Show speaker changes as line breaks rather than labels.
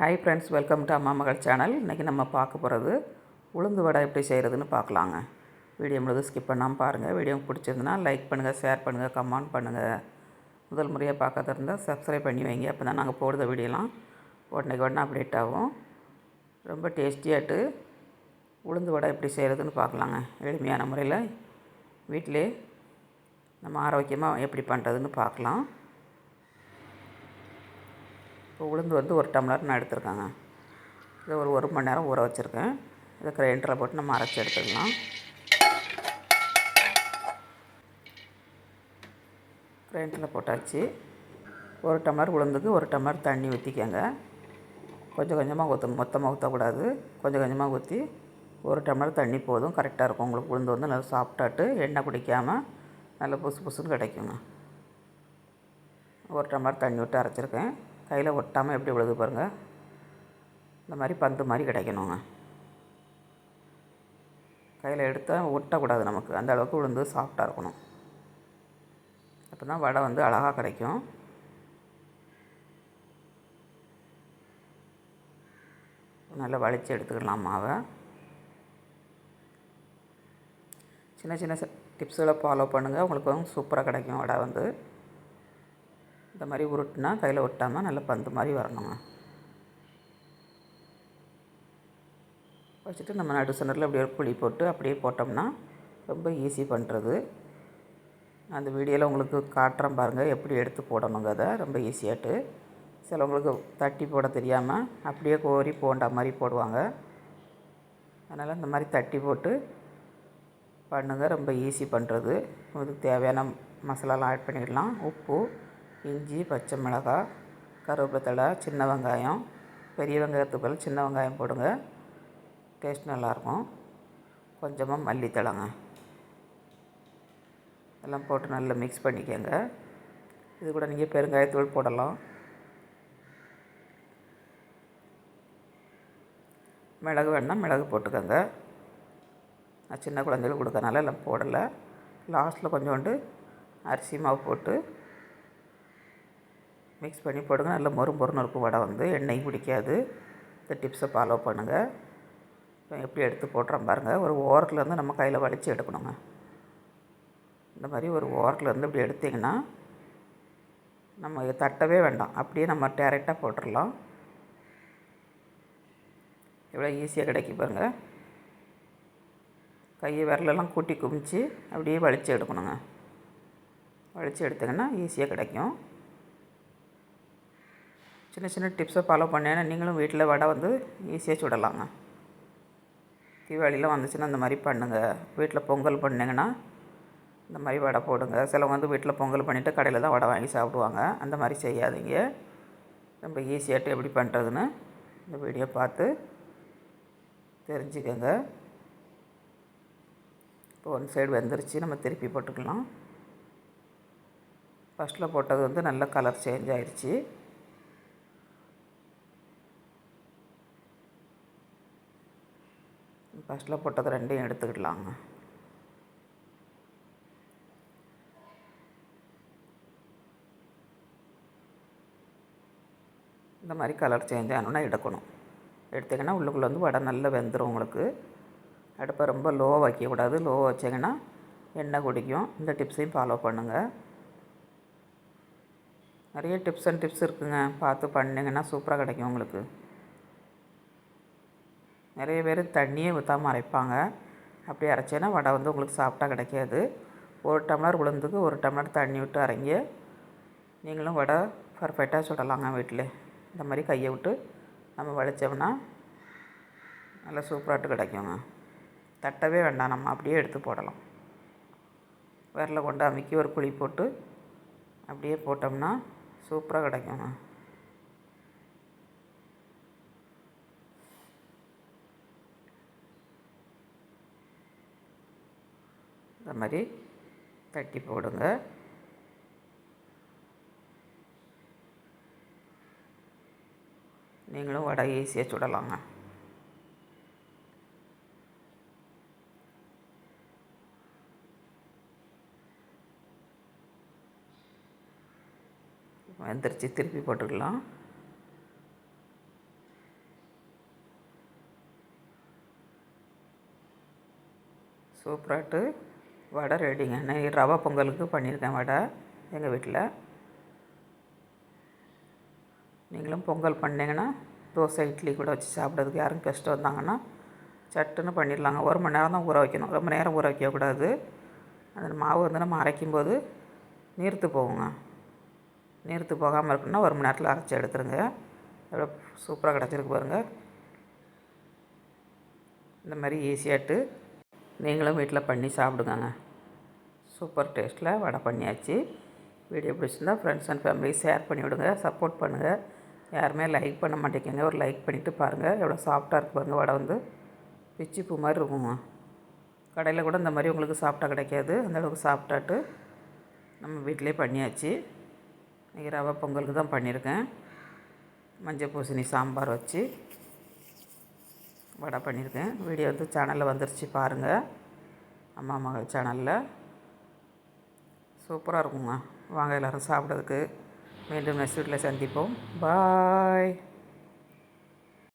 Hi friends welcome to அம்மா மகள் channel இன்றைக்கி நம்ம பார்க்க போகிறது உளுந்து வடை எப்படி செய்கிறதுன்னு பார்க்கலாங்க. வீடியோ முழுது ஸ்கிப் பண்ணாமல் பாருங்கள் வீடியோ பிடிச்சிருந்துன்னா லைக் பண்ணுங்கள் ஷேர் பண்ணுங்கள் கமெண்ட் பண்ணுங்கள் முதல் முறையாக பார்க்காத இருந்தால் சப்ஸ்கிரைப் பண்ணி வைங்க. அப்போ தான் நாங்கள் போடுற வீடியோலாம் உடனே உடனே அப்டேட் ஆகும். ரொம்ப டேஸ்டியாட்டு உளுந்து வடை எப்படி செய்கிறதுன்னு பார்க்கலாங்க. எளிமையான முறையில் வீட்டிலே நம்ம ஆரோக்கியமாக எப்படி பண்ணுறதுன்னு பார்க்கலாம். இப்போ உளுந்து வந்து ஒரு டம்ளர் நான் எடுத்துருக்கேங்க. இதை ஒரு ஒரு மணி நேரம் ஊற வச்சுருக்கேன். இதை கிரைண்டரில் போட்டு நம்ம அரைச்சி எடுத்துக்கலாம். கிரைண்டரில் போட்டாச்சு. ஒரு டம்ளர் உளுந்துக்கு ஒரு டம்ளர் தண்ணி ஊற்றிக்கங்க கொஞ்சம் கொஞ்சமாக ஊற்று மொத்தமாக ஊற்றக்கூடாது கொஞ்சம் கொஞ்சமாக ஊற்றி ஒரு டம்ளர் தண்ணி போதும். கரெக்டாக இருக்கும். உங்களுக்கு உளுந்து வந்து நல்லா சாப்பிட்டாட்டு எண்ணெய் குடிக்காமல் நல்லா புசு புசுன்னு கிடைக்குங்க. ஒரு டம்ளர் தண்ணி விட்டு அரைச்சிருக்கேன். கையில் ஒட்டாமல் எப்படி விழுது பாருங்கள் இந்த மாதிரி பந்து மாதிரி கிடைக்கணுங்க. கையில் எடுத்தால் ஒட்டக்கூடாது நமக்கு. அந்த அளவுக்கு விழுந்து சாஃப்டாக இருக்கணும். அப்போ தான் வடை வந்து அழகாக கிடைக்கும். நல்லா வலித்து எடுத்துக்கலாம் மாவை. சின்ன சின்ன டிப்ஸுகளை ஃபாலோ பண்ணுங்கள் உங்களுக்கு வந்து சூப்பராக கிடைக்கும் வடை வந்து. இந்த மாதிரி உருட்டுனா கையில் ஒட்டாமல் நல்லா பந்து மாதிரி வரணுங்க. வச்சுட்டு நம்ம நடு சென்டரில் அப்படியே ஒரு புளி போட்டு அப்படியே போட்டோம்னா ரொம்ப ஈஸி பண்ணுறது அந்த வீடியோவில் உங்களுக்கு காட்டுறேன் பாருங்கள் எப்படி எடுத்து போடணுங்க அதை ரொம்ப ஈஸியாட்டு சிலவங்களுக்கு தட்டி போட தெரியாமல் அப்படியே கோரி போண்டா மாதிரி போடுவாங்க. அதனால் இந்த மாதிரி தட்டி போட்டு பண்ணுங்கள் ரொம்ப ஈஸி பண்ணுறது அதுக்கு தேவையான மசாலாலாம் ஆட் பண்ணிடலாம். உப்பு இஞ்சி பச்சை மிளகாய் கருவேப்பிலை தழை சின்ன வெங்காயம் பெரிய வெங்காயத்துக்கு பதில் சின்ன வெங்காயம் போடுங்க. டேஸ்ட் நல்லாயிருக்கும். கொஞ்சமாக மல்லித்தழைங்க. எல்லாம் போட்டு நல்லா மிக்ஸ் பண்ணிக்கோங்க. இது கூட நீங்கள் பெருங்காயத்தூள் போடலாம். மிளகு வேணால் மிளகு போட்டுக்கோங்க. நான் சின்ன குழந்தைகளுக்கு கொடுக்கறனால எல்லாம் போடலை. லாஸ்ட்டில் கொஞ்சோண்டு அரிசி மாவு போட்டு மிக்ஸ் பண்ணி போடுங்க. நல்ல மொறு மொறுன்னு இருக்கும் வடை வந்து. எண்ணெய் பிடிக்காது. இந்த டிப்ஸை ஃபாலோ பண்ணுங்கள் இப்போ எப்படி எடுத்து போட்டுறோம் பாருங்கள் ஒரு ஓரத்துலேருந்து நம்ம கையில் வலித்து எடுக்கணுங்க. இந்த மாதிரி ஒரு ஓரத்துலேருந்து இப்படி எடுத்திங்கன்னா நம்ம தட்டவே வேண்டாம். அப்படியே நம்ம டேரெக்டாக போட்டுடலாம். எவ்வளோ ஈஸியாக கிடைக்கும் பாருங்கள் கையை விரலெல்லாம் கூட்டி குமிச்சு அப்படியே வலித்து எடுக்கணுங்க. வலித்து எடுத்திங்கன்னா ஈஸியாக கிடைக்கும். சின்ன சின்ன டிப்ஸை ஃபாலோ பண்ணேன்னா நீங்களும் வீட்டில் வடை வந்து ஈஸியாக சுடலாங்க தீபாவளியெலாம் வந்துச்சுன்னா இந்த மாதிரி பண்ணுங்கள் வீட்டில் பொங்கல் பண்ணிங்கன்னா இந்த மாதிரி வடை போடுங்க. சிலவங்க வந்து வீட்டில் பொங்கல் பண்ணிவிட்டு கடையில் தான் வடை வாங்கி சாப்பிடுவாங்க. அந்த மாதிரி செய்யாதீங்க. ரொம்ப ஈஸியாகிட்டு எப்படி பண்ணுறதுன்னு இந்த வீடியோ பார்த்து தெரிஞ்சுக்கோங்க. இப்போ ஒன் சைடு வெந்துருச்சு. நம்ம திருப்பி போட்டுக்கலாம். ஃபஸ்ட்டில் போட்டது வந்து நல்ல கலர் சேஞ்ச் ஆயிடுச்சு ஃபஸ்ட்டில் போட்டது ரெண்டையும் எடுத்துக்கிடலாங்க. இந்த மாதிரி கலர் சேஞ்ச் ஆகணுன்னா எடுக்கணும். எடுத்திங்கன்னா உள்ளுக்குள்ளே வந்து வடை நல்லா வெந்துடும் உங்களுக்கு. அடுப்பை ரொம்ப லோவாக வைக்கக்கூடாது. லோவாக வச்சிங்கன்னா எண்ணெய் குடிக்கும். இந்த டிப்ஸையும் ஃபாலோ பண்ணுங்கள் நிறைய டிப்ஸ் அண்ட் டிப்ஸ் இருக்குங்க. பார்த்து பண்ணிங்கன்னா சூப்பராக கிடைக்கும் உங்களுக்கு. நிறைய பேர் தண்ணியே ஊற்றாமல் அரைப்பாங்க. அப்படி அரைச்சேன்னா வடை வந்து உங்களுக்கு சாப்பிட்டா கிடைக்காது. ஒரு டம்ளர் உளுந்துக்கு ஒரு டம்ளர் தண்ணி விட்டு அரைங்க. நீங்களும் வடை பர்ஃபெக்டாக சுடலாங்க வீட்டில். இந்த மாதிரி கையை விட்டு நம்ம வலித்தோம்னா நல்லா சூப்பராட்டு கிடைக்குங்க. தட்டவே வேண்டாம் நம்ம அப்படியே எடுத்து போடலாம். விரல கொண்டு அமுக்கி ஒரு குழி போட்டு அப்படியே போட்டோம்னா சூப்பராக கிடைக்குங்க. மாதிரி தட்டி போடுங்க. நீங்களும் வடை ஈஸியாக சுடலாங்க. வெந்துருச்சு திருப்பி போட்டுக்கலாம். சூப்பராட்டு. வடை ரெடிங்க நான் ரவா பொங்கலுக்கு பண்ணியிருக்கேன் வடை எங்கள் வீட்டில் நீங்களும் பொங்கல் பண்ணிங்கன்னா தோசை இட்லி கூட வச்சு சாப்பிட்றதுக்கு யாரும் கஷ்டம் வந்தாங்கன்னா சட்டுன்னு பண்ணிடலாங்க. ஒரு மணி நேரம் தான் ஊற வைக்கணும். ரொம்ப நேரம் ஊற வைக்கக்கூடாது அந்த மாவு வந்து நம்ம அரைக்கும்போது நீர்த்து போகுங்க. நீர்த்து போகாமல் இருக்குன்னா ஒரு மணி நேரத்தில் அரைச்சி எடுத்துருங்க. எவ்வளோ சூப்பராக கிடச்சிருக்கு பாருங்கள் இந்த மாதிரி ஈஸியாட்டு நீங்களும் வீட்டில் பண்ணி சாப்பிடுங்க சூப்பர் டேஸ்ட்டில் வடை பண்ணியாச்சு. வீடியோ பிடிச்சிருந்தா ஃப்ரெண்ட்ஸ் அண்ட் ஃபேமிலி ஷேர் பண்ணி விடுங்க சப்போர்ட் பண்ணுங்கள் யாருமே லைக் பண்ண மாட்டேங்கிங்க ஒரு லைக் பண்ணிவிட்டு பாருங்கள் எவ்வளோ சாஃப்டாக இருக்கு பாருங்கள் வடை வந்து. பிச்சி பூ மாதிரி இருக்குங்க. கடையில் கூட இந்த மாதிரி உங்களுக்கு சாப்பிட்டா கிடைக்காது. அந்தளவுக்கு சாப்பிட்டாட்டு நம்ம வீட்டிலே பண்ணியாச்சு. இன்றைக்கி ரவை பொங்கலுக்கு தான் பண்ணியிருக்கேன். மஞ்சள் பூசணி சாம்பார் வச்சு. வடை பண்ணியிருக்கேன். வீடியோ வந்து சேனலில் வந்துருச்சு பாருங்கள் அம்மா மகள் சேனலில் சூப்பராக இருக்குங்க. வாங்க எல்லோரும் சாப்பிட்றதுக்கு. மீண்டும் நெக்ஸ்ட் வீட்டில் சந்திப்போம். பாய்